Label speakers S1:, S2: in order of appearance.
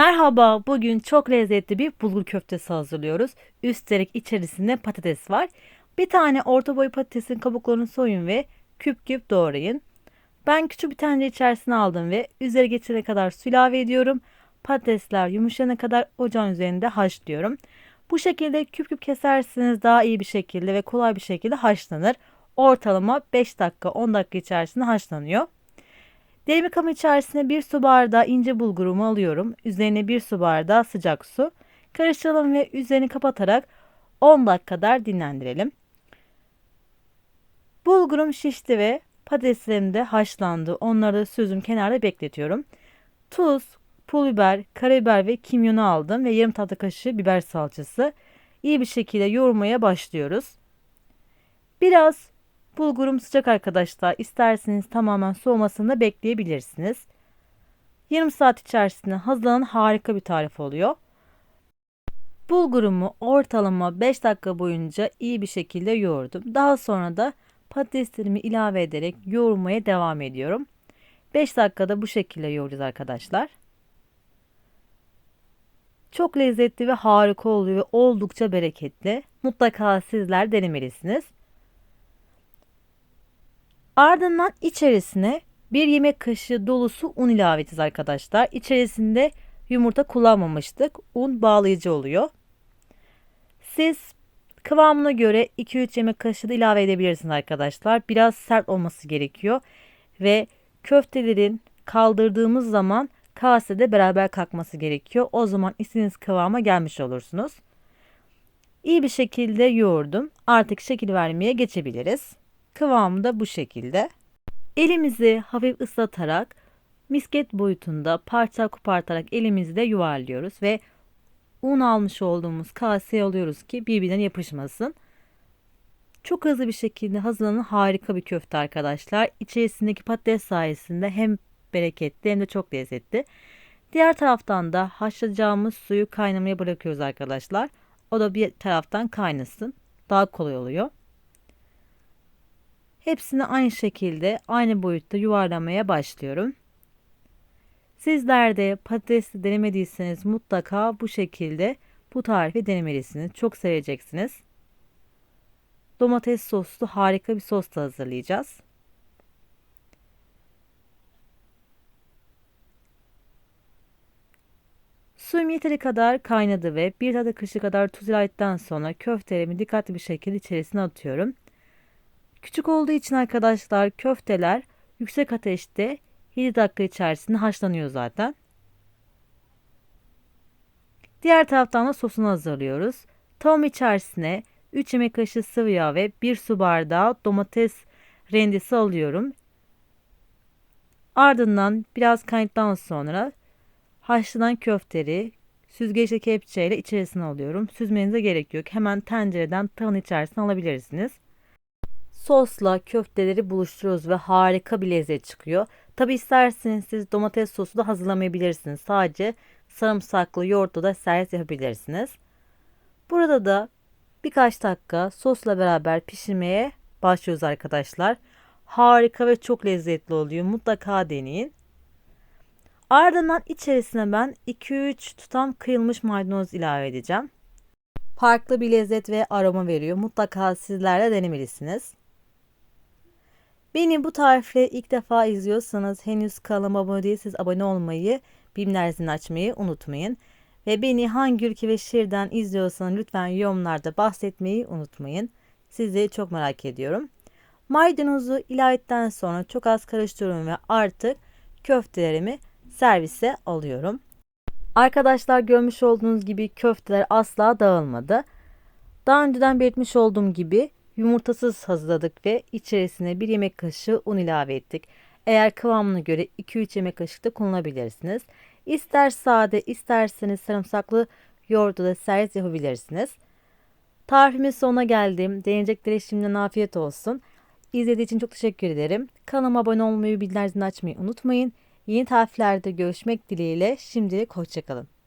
S1: Merhaba, bugün çok lezzetli bir bulgur köftesi hazırlıyoruz. Üstelik içerisinde patates var. Bir tane orta boy patatesin kabuklarını soyun ve küp küp doğrayın. Ben küçük bir tencere içerisine aldım ve üzeri geçene kadar su ilave ediyorum. Patatesler yumuşayana kadar ocağın üzerinde haşlıyorum. Bu şekilde küp küp keserseniz daha iyi bir şekilde ve kolay bir şekilde haşlanır. Ortalama 5 dakika 10 dakika içerisinde haşlanıyor. Derin kabın içerisine bir su bardağı ince bulgurumu alıyorum. Üzerine bir su bardağı sıcak su. Karıştıralım ve üzerini kapatarak 10 dakika kadar dinlendirelim. Bulgurum şişti ve patateslerim de haşlandı. Onları da süzüm kenarda bekletiyorum. Tuz, pul biber, karabiber ve kimyonu aldım ve yarım tatlı kaşığı biber salçası. İyi bir şekilde yoğurmaya başlıyoruz. Biraz Bulgurum sıcak arkadaşlar. İsterseniz tamamen soğumasını da bekleyebilirsiniz. Yarım saat içerisinde hazırlanan harika bir tarif oluyor. Bulgurumu ortalama 5 dakika boyunca iyi bir şekilde yoğurdum. Daha sonra da patateslerimi ilave ederek yoğurmaya devam ediyorum. 5 dakikada bu şekilde yoğuracağız arkadaşlar. Çok lezzetli ve harika oluyor ve oldukça bereketli. Mutlaka sizler denemelisiniz. Ardından içerisine bir yemek kaşığı dolusu un ilave edeceğiz arkadaşlar. İçerisinde yumurta kullanmamıştık. Un bağlayıcı oluyor. Siz kıvamına göre 2-3 yemek kaşığı da ilave edebilirsiniz arkadaşlar. Biraz sert olması gerekiyor. Ve köftelerin kaldırdığımız zaman kasede beraber kalkması gerekiyor. O zaman istediğiniz kıvama gelmiş olursunuz. İyi bir şekilde yoğurdum. Artık şekil vermeye geçebiliriz. Kıvamı da bu şekilde. Elimizi hafif ıslatarak misket boyutunda parça kopartarak elimizde yuvarlıyoruz ve un almış olduğumuz kaseye alıyoruz ki birbirine yapışmasın. Çok hızlı bir şekilde hazırlanan harika bir köfte arkadaşlar. İçerisindeki patates sayesinde hem bereketli hem de çok lezzetli. Diğer taraftan da haşlayacağımız suyu kaynamaya bırakıyoruz arkadaşlar. O da bir taraftan kaynasın. Daha kolay oluyor. Hepsini aynı şekilde aynı boyutta yuvarlamaya başlıyorum. Sizler de patatesli denemediyseniz mutlaka bu şekilde bu tarifi denemelisiniz. Çok seveceksiniz. Domates soslu harika bir sos da hazırlayacağız. Suyum yeteri kadar kaynadı ve bir tatlı kaşığı kadar tuz ilaveden sonra köftelerimi dikkatli bir şekilde içerisine atıyorum. Küçük olduğu için arkadaşlar köfteler yüksek ateşte 7 dakika içerisinde haşlanıyor zaten. Diğer taraftan da sosunu hazırlıyoruz. Tavam içerisine 3 yemek kaşığı sıvı yağ ve 1 su bardağı domates rendesi alıyorum. Ardından biraz kaynadıktan sonra haşlanan köfteleri süzgeçle kepçeyle içerisine alıyorum. Süzmenize gerek yok. Hemen tencereden tavanın içerisine alabilirsiniz. Sosla köfteleri buluşturuyoruz ve harika bir lezzet çıkıyor. Tabi isterseniz siz domates sosu da hazırlamayabilirsiniz. Sadece sarımsaklı yoğurtla da servis yapabilirsiniz. Burada da birkaç dakika sosla beraber pişirmeye başlıyoruz arkadaşlar. Harika ve çok lezzetli oluyor. Mutlaka deneyin. Ardından içerisine ben 2-3 tutam kıyılmış maydanoz ilave edeceğim. Farklı bir lezzet ve aroma veriyor. Mutlaka sizler de denemelisiniz. Beni bu tarifle ilk defa izliyorsanız henüz kanalıma abone değilseniz abone olmayı, bildirim zilini açmayı unutmayın. Ve beni hangi ülke ve şehirden izliyorsanız lütfen yorumlarda bahsetmeyi unutmayın. Sizi çok merak ediyorum. Maydanozu ilave sonra çok az karıştırıyorum ve artık köftelerimi servise alıyorum. Arkadaşlar görmüş olduğunuz gibi köfteler asla dağılmadı. Daha önceden belirtmiş olduğum gibi yumurtasız hazırladık ve içerisine bir yemek kaşığı un ilave ettik. Eğer kıvamına göre 2-3 yemek kaşığı da kullanabilirsiniz. İster sade isterseniz sarımsaklı yoğurdu da servis yapabilirsiniz. Tarifimin sonuna geldim. Deneyeceklere şimdiden afiyet olsun. İzlediğiniz için çok teşekkür ederim. Kanalıma abone olmayı, bildirim açmayı unutmayın. Yeni tariflerde görüşmek dileğiyle şimdilik hoşçakalın.